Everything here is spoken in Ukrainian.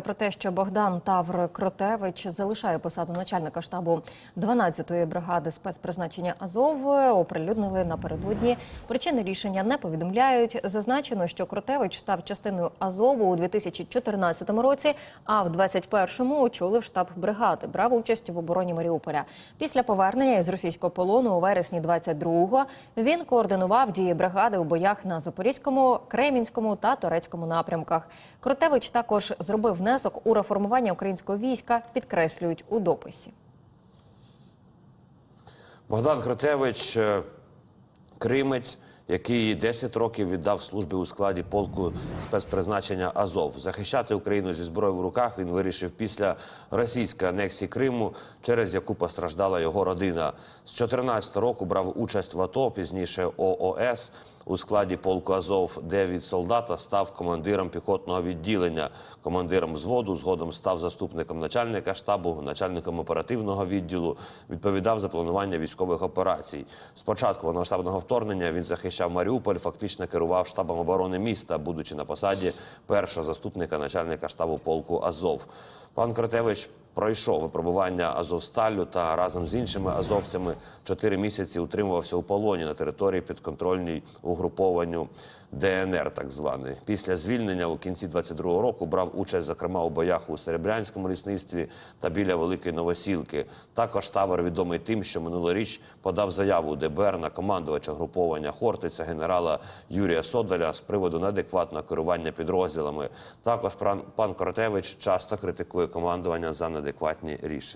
Про те, що Богдан Тавр Кротевич залишає посаду начальника штабу 12-ї бригади спецпризначення Азов. Оприлюднили напередодні. Причини рішення не повідомляють. Зазначено, що Кротевич став частиною Азову у 2014 році, а в 21-му очолив штаб бригади. Брав участь в обороні Маріуполя. Після повернення із російського полону у вересні 22-го він координував дії бригади у боях на Запорізькому, Кремінському та Турецькому напрямках. Кротевич також зробив внесок у реформування українського війська, підкреслюють у дописі. Богдан Кротевич, е, кримець, який 10 років віддав службі у складі полку спецпризначення Азов. Захищати Україну зі зброєю в руках він вирішив після російської анексії Криму, через яку постраждала його родина. З 14 року брав участь в АТО, пізніше ООС у складі полку Азов, де від солдата став командиром піхотного відділення, командиром взводу. Згодом став заступником начальника штабу, начальником оперативного відділу. Відповідав за планування військових операцій. Спочатку повномасштабного вторгнення він захищав Маріуполь, фактично керував штабом оборони міста, будучи на посаді першого заступника начальника штабу полку Азов. Пан Кротевич пройшов випробування Азовсталю та разом з іншими азовцями чотири місяці утримувався у полоні на території підконтрольній угрупованню ДНР, так званий. Після звільнення у кінці 22-го року брав участь, зокрема, у боях у Серебрянському лісництві та біля Великої Новосілки. Також Тавер відомий тим, що минулоріч подав заяву ДБР на командувача груповання Хортиця генерала Юрія Содаля з приводу неадекватного керування підрозділами. Також пан Коротевич часто критикує командування за неадекватні рішення.